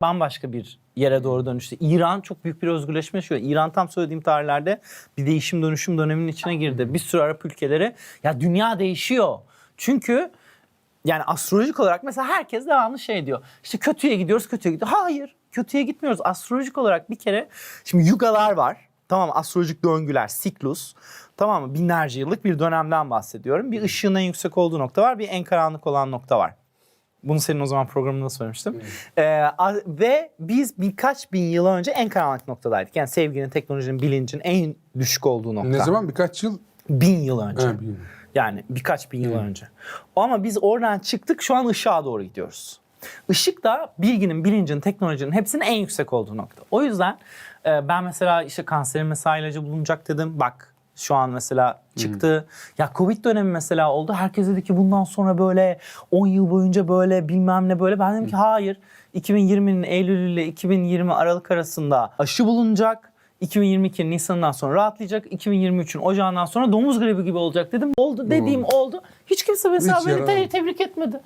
bambaşka bir yere doğru dönüştü. İran çok büyük bir özgürleşme yaşıyor. İran tam söylediğim tarihlerde bir değişim dönüşüm döneminin içine girdi. Bir sürü Arap ülkeleri ya dünya değişiyor. Çünkü yani astrolojik olarak mesela herkes devamlı şey diyor. İşte kötüye gidiyoruz, kötüye gidiyoruz. Hayır, kötüye gitmiyoruz. Astrolojik olarak bir kere şimdi yugalar var. Tamam astrolojik döngüler, siklus. Tamam mı? Binlerce yıllık bir dönemden bahsediyorum. Bir ışığın en yüksek olduğu nokta var, bir en karanlık olan nokta var. Bunu senin o zaman programında söylemiştim. Ee, a- ve biz birkaç bin yıl önce en karanlık noktadaydık. Yani sevginin, teknolojinin, bilincin en düşük olduğu nokta. Ne zaman? Birkaç yıl? Bin yıl önce. Ha, bilmiyorum. Yani birkaç bin yıl önce. Ama biz oradan çıktık şu an ışığa doğru gidiyoruz. Işık da bilginin, bilincin, teknolojinin hepsinin en yüksek olduğu nokta. O yüzden e, ben mesela işte kanserin mesela ilacı bulunacak dedim. Bak şu an mesela çıktı. Ya Covid dönemi mesela oldu. Herkes dedi ki bundan sonra böyle 10 yıl boyunca böyle bilmem ne böyle. Ben dedim ki hayır. 2020'nin Eylül ile 2020 Aralık arasında aşı bulunacak. 2022 Nisan'dan sonra rahatlayacak. 2023'ün Ocağı'ndan sonra domuz gribi gibi olacak dedim. Oldu dediğim oldu. Hiç kimse mesela Hiç beni te- tebrik etmedi.